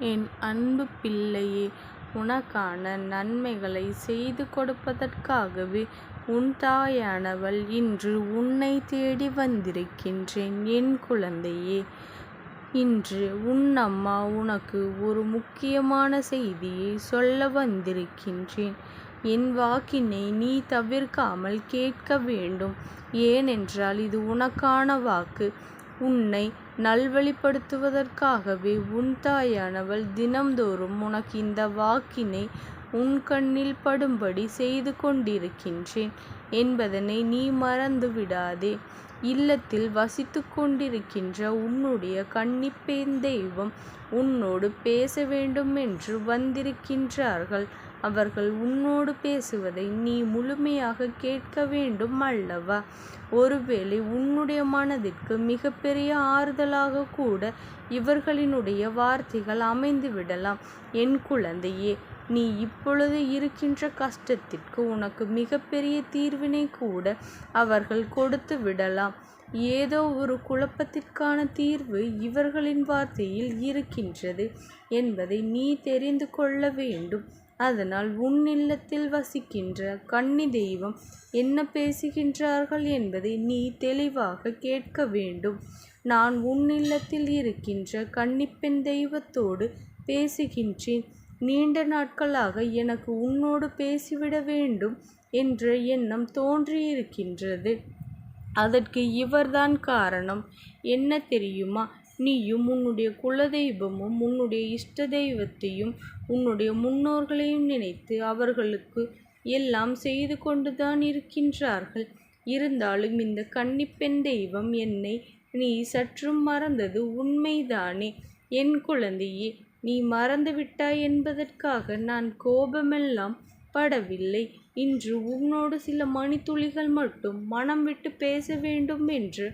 என் அன்பு பிள்ளையே உனக்கான நன்மைகளை செய்து கொடுப்பதற்காகவே உன் தாயானவள் இன்று உன்னை தேடி வந்திருக்கின்றேன் என் குழந்தையே. இன்று உன் அம்மா உனக்கு ஒரு முக்கியமான செய்தியை சொல்ல வந்திருக்கின்றேன். என் வாக்கினை நீ தவிர்க்காமல் கேட்க வேண்டும். ஏனென்றால் இது உனக்கான வாக்கு. உன்னை நல்வழிப்படுத்துவதற்காகவே உன் தாயானவள் தினம்தோறும் உனக்கு இந்த வாக்கினை உன் கண்ணில் படும்படி செய்து கொண்டிருக்கின்றேன் என்பதனை நீ மறந்து விடாதே. இல்லத்தில் வசித்து கொண்டிருக்கின்ற உன்னுடைய கன்னிப்பெண் தெய்வம் உன்னோடு பேச வேண்டுமென்று வந்திருக்கின்றார்கள். அவர்கள் உன்னோடு பேசுவதை நீ முழுமையாக கேட்க வேண்டும் அல்லவா? ஒருவேளை உன்னுடைய மனதிற்கு மிகப்பெரிய ஆறுதலாக கூட இவர்களினுடைய வார்த்தைகள் அமைந்துவிடலாம். என் குழந்தையே நீ இப்பொழுது இருக்கின்ற கஷ்டத்திற்கு உனக்கு மிகப்பெரிய தீர்வினை கூட அவர்கள் கொடுத்து விடலாம். ஏதோ ஒரு குழப்பத்திற்கான தீர்வு இவர்களின் வார்த்தையில் இருக்கின்றது என்பதை நீ தெரிந்து கொள்ள வேண்டும். அதனால் உன் இல்லத்தில் வசிக்கின்ற கன்னி தெய்வம் என்ன பேசுகின்றார்கள் என்பதை நீ தெளிவாக கேட்க வேண்டும். நான் உன் இல்லத்தில் இருக்கின்ற கன்னிப்பெண் தெய்வத்தோடு பேசுகின்றேன். நீண்ட நாட்களாக எனக்கு உன்னோடு பேசிவிட வேண்டும் என்ற எண்ணம் தோன்றியிருக்கின்றது. அதற்கு இவர்தான் காரணம். என்ன தெரியுமா? நீயும் உன்னுடைய குலதெய்வமும் உன்னுடைய இஷ்ட தெய்வத்தையும் உன்னுடைய முன்னோர்களையும் நினைத்து அவர்களுக்கு எல்லாம் செய்து கொண்டுதான் இருக்கின்றார்கள். இருந்தாலும் இந்த கன்னிப்பெண் தெய்வம் என்னை நீ சற்றும் மறந்தது உண்மைதானே? என் குழந்தையே நீ மறந்துவிட்டாய் என்பதற்காக நான் கோபமெல்லாம் படவில்லை. இன்று உன்னோடு சில மணித்துளிகள் மட்டும் மனம் விட்டு பேச வேண்டும் என்று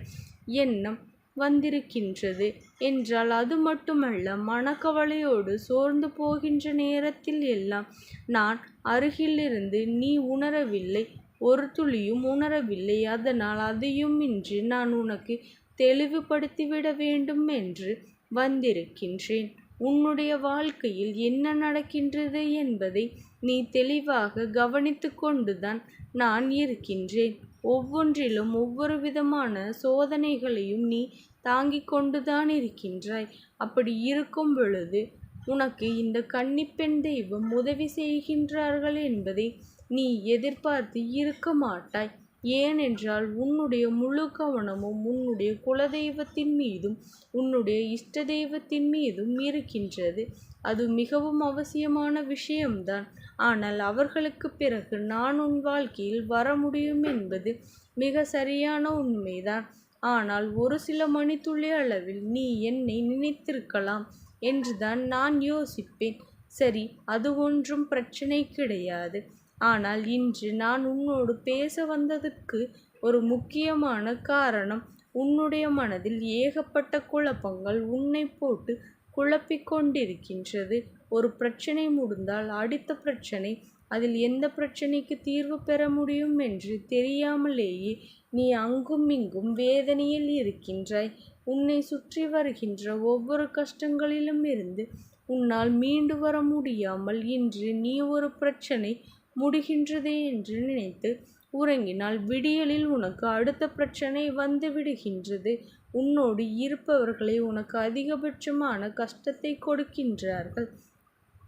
எண்ணம் வந்திருக்கின்றது என்றால் அது மட்டுமல்ல மனக்கவலையோடு சோர்ந்து போகின்ற நேரத்தில் எல்லாம் நான் அருகிலிருந்து நீ உணரவில்லை ஒரு துளியும் உணரவில்லை. அதனால் அதையும் இன்று நான் உனக்கு தெளிவுபடுத்திவிட வேண்டும் என்று வந்திருக்கின்றேன். உன்னுடைய வாழ்க்கையில் என்ன நடக்கின்றது என்பதை நீ தெளிவாக கவனித்து கொண்டுதான் நான் இருக்கின்றேன். ஒவ்வொன்றிலும் ஒவ்வொரு விதமான சோதனைகளையும் நீ தாங்கிக் கொண்டுதான் இருக்கின்றாய். அப்படி இருக்கும் பொழுது உனக்கு இந்த கன்னிப்பெண் தெய்வம் உதவி செய்கின்றார்கள் என்பதை நீ எதிர்பார்த்து இருக்க மாட்டாய். ஏனென்றால் உன்னுடைய முழு கவனமும் உன்னுடைய குலதெய்வத்தின் மீதும் உன்னுடைய இஷ்ட தெய்வத்தின் மீதும் இருக்கின்றது. அது மிகவும் அவசியமான விஷயம்தான். ஆனால் அவர்களுக்குப் பிறகு நான் உன் வாழ்க்கையில் வர முடியும் என்பது மிக சரியான உண்மைதான். ஆனால் ஒரு சில மணித்துளி அளவில் நீ என்னை நினைத்திருக்கலாம் என்றுதான் நான் யோசிப்பேன். சரி அது ஒன்றும் பிரச்சினை கிடையாது. ஆனால் இன்று நான் உன்னோடு பேச வந்ததற்கு ஒரு முக்கியமான காரணம் உன்னுடைய மனதில் ஏகப்பட்ட குழப்பங்கள் உன்னை போட்டு குழப்பிக் கொண்டிருக்கின்றது. ஒரு பிரச்சனை முடிந்தால் அடுத்த பிரச்சனை அதில் எந்த பிரச்சனைக்கு தீர்வு பெற முடியும் என்று தெரியாமலேயே நீ அங்கும் இங்கும் வேதனையில் இருக்கின்றாய். உன்னை சுற்றி வருகின்ற ஒவ்வொரு கஷ்டங்களிலும் இருந்து உன்னால் மீண்டு வர முடியாமல் இன்று நீ ஒரு பிரச்சனை முடிகின்றதே என்று நினைத்து உறங்கினால் விடியலில் உனக்கு அடுத்த பிரச்சனை வந்து விடுகின்றது. உன்னோடு இருப்பவர்களே உனக்கு அதிகபட்சமான கஷ்டத்தை கொடுக்கின்றார்கள்.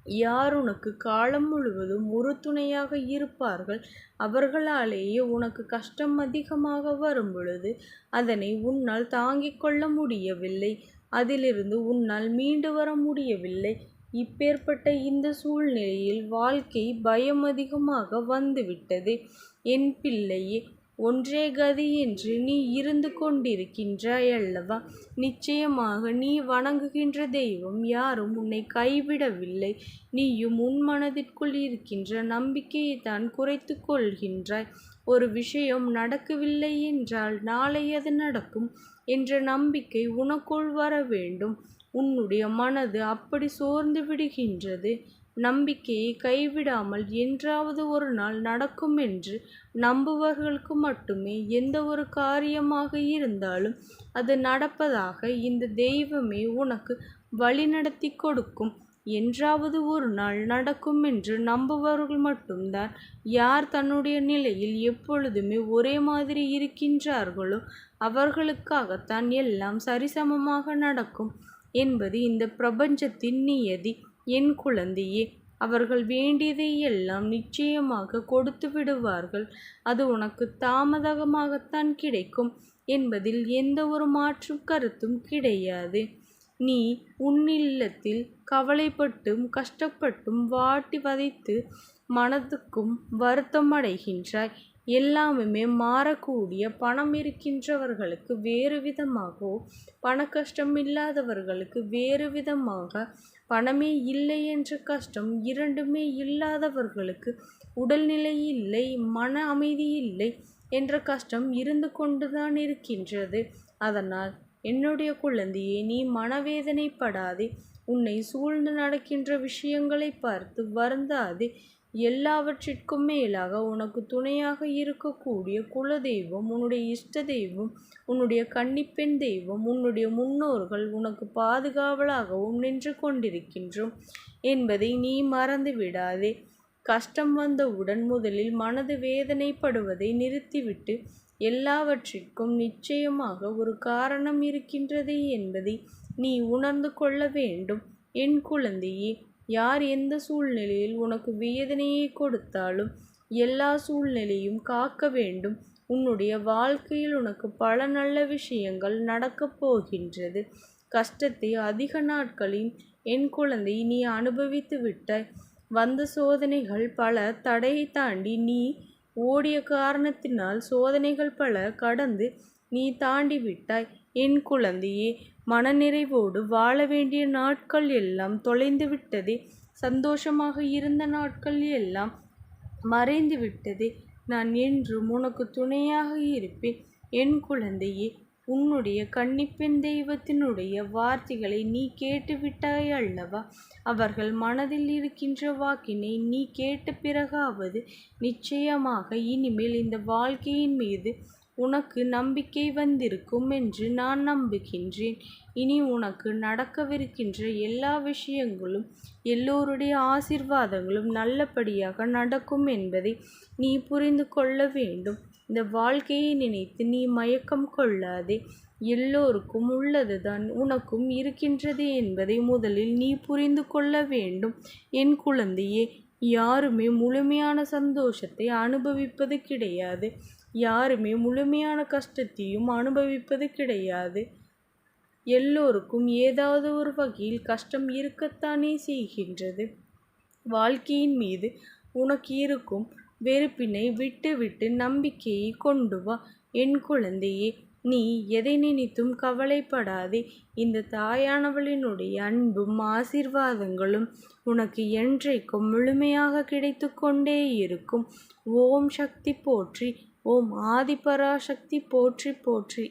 யார் உனக்கு காலம் முழுவதும் உறுதுணையாக இருப்பார்கள் அவர்களாலேயே உனக்கு கஷ்டம் அதிகமாக வரும்பொழுது அதனை உன்னால் தாங்கிக் கொள்ள முடியவில்லை. அதிலிருந்து உன்னால் மீண்டு வர முடியவில்லை. இப்பேற்பட்ட இந்த சூழ்நிலையில் வாழ்க்கை பயம் அதிகமாக வந்துவிட்டது. என் பிள்ளையே ஒன்றே கதி என்று நீ இருந்து கொண்டிருக்கின்றாய் அல்லவா? நிச்சயமாக நீ வணங்குகின்ற தெய்வம் யாரும் உன்னை கைவிடவில்லை. நீயும் உன் மனதிற்குள் இருக்கின்ற நம்பிக்கையைத்தான் குறைத்து கொள்கின்றாய். ஒரு விஷயம் நடக்கவில்லை என்றால் நாளை அது நடக்கும் என்ற நம்பிக்கை உனக்குள் வர வேண்டும். உன்னுடைய மனது அப்படி சோர்ந்து விடுகின்றது. நம்பிக்கையை கைவிடாமல் என்றாவது ஒரு நாள் நடக்குமென்று நம்புபவர்களுக்கு மட்டுமே எந்த ஒரு காரியமாக இருந்தாலும் அது நடப்பதாக இந்த தெய்வமே உனக்கு வழிநடத்தி கொடுக்கும். என்றாவது ஒரு நாள் நடக்கும் என்று நம்புபவர்கள் மட்டும்தான் யார் தன்னுடைய நிலையில் எப்பொழுதுமே ஒரே மாதிரி இருக்கின்றார்களோ அவர்களுக்காகத்தான் எல்லாம் சரிசமமாக நடக்கும் என்பது இந்த பிரபஞ்சத்தின் நியதி என் குழந்தையே அவர்கள் வேண்டியதை எல்லாம் நிச்சயமாக கொடுத்து விடுவார்கள். அது உனக்கு தாமதமாகத்தான் கிடைக்கும் என்பதில் எந்த ஒரு மாற்று கருத்தும் கிடையாது. நீ உன்னில்லத்தில் கவலைப்பட்டும் கஷ்டப்பட்டும் வாட்டி வதைத்து மனதுக்கும் வருத்தம் அடைகின்றாய் எல்லாமே மாறக்கூடிய பணம் இருக்கின்றவர்களுக்கு வேறு விதமாகவோ பண கஷ்டம் இல்லாதவர்களுக்கு வேறு விதமாக பணமே இல்லை என்ற கஷ்டம் இரண்டுமே இல்லாதவர்களுக்கு உடல்நிலை இல்லை மன அமைதி இல்லை என்ற கஷ்டம் இருந்து கொண்டுதான் இருக்கின்றது. அதனால் என்னுடைய குழந்தையே நீ மனவேதனைப்படாதே. உன்னை சூழ்ந்து நடக்கின்ற விஷயங்களை பார்த்து வருந்தாதே. எல்லாவற்றிற்கும் மேலாக உனக்கு துணையாக இருக்கக்கூடிய குலதெய்வம் உன்னுடைய இஷ்ட தெய்வம் உன்னுடைய கன்னிப்பெண் தெய்வம் உன்னுடைய முன்னோர்கள் உனக்கு பாதுகாவலாகவும் நின்று கொண்டிருக்கின்றோம் என்பதை நீ மறந்து விடாதே. கஷ்டம் வந்தவுடன் முதலில் மனது வேதனைப்படுவதை நிறுத்திவிட்டு எல்லாவற்றிற்கும் நிச்சயமாக ஒரு காரணம் இருக்கின்றது என்பதை நீ உணர்ந்து கொள்ள வேண்டும். என் குழந்தையே யார் எந்த சூழ்நிலையில் உனக்கு வேதனையை கொடுத்தாலும் எல்லா சூழ்நிலையும் காக்க வேண்டும். உன்னுடைய வாழ்க்கையில் உனக்கு பல நல்ல விஷயங்கள் நடக்கப் போகின்றது. கஷ்டத்தை அதிக நாட்களில் என் குழந்தை நீ அனுபவித்து விட்டாய் வந்த சோதனைகள் பல தடையை தாண்டி நீ ஓடிய காரணத்தினால் சோதனைகள் பல கடந்து நீ தாண்டி விட்டாய் என் குழந்தையே மனநிறைவோடு வாழ வேண்டிய நாட்கள் எல்லாம் தொலைந்து விட்டதே சந்தோஷமாக இருந்த நாட்கள் எல்லாம் மறைந்து விட்டதே நான் என்றும் உனக்கு துணையாக இருப்பேன். என் குழந்தையே உன்னுடைய கன்னிப்பெண் தெய்வத்தினுடைய வார்த்தைகளை நீ கேட்டுவிட்டாய் அல்லவா? அவர்கள் மனதில் இருக்கின்ற வாக்கினை நீ கேட்ட பிறகாவது நிச்சயமாக இனிமேல் இந்த வாழ்க்கையின் மீது உனக்கு நம்பிக்கை வந்திருக்கும் என்று நான் நம்புகின்றேன். இனி உனக்கு நடக்கவிருக்கின்ற எல்லா விஷயங்களும் எல்லோருடைய ஆசிர்வாதங்களும் நல்லபடியாக நடக்கும் என்பதை நீ புரிந்து கொள்ள வேண்டும். இந்த வாழ்க்கையை நினைத்து நீ மயக்கம் கொள்ளாதே. எல்லோருக்கும் உள்ளதுதான் உனக்கும் இருக்கின்றது என்பதை முதலில் நீ புரிந்து கொள்ள வேண்டும். என் குழந்தையே யாருமே முழுமையான சந்தோஷத்தை அனுபவிப்பது கிடையாது. யாருமே முழுமையான கஷ்டத்தையும் அனுபவிப்பது கிடையாது எல்லோருக்கும் ஏதாவது ஒரு வகையில் கஷ்டம் இருக்கத்தானே செய்கின்றது. வாழ்க்கையின் மீது உனக்கு இருக்கும் வெறுப்பினை விட்டுவிட்டு நம்பிக்கையை கொண்டு வா. என் குழந்தையே நீ எதை நினைத்தும் கவலைப்படாதே. இந்த தாயானவளினுடைய அன்பும் ஆசீர்வாதங்களும் உனக்கு என்றைக்கும் முழுமையாக கிடைத்து கொண்டே இருக்கும். ஓம் சக்தி போற்றி ஓம் ஆதிபராசக்தி போற்றி போற்றி.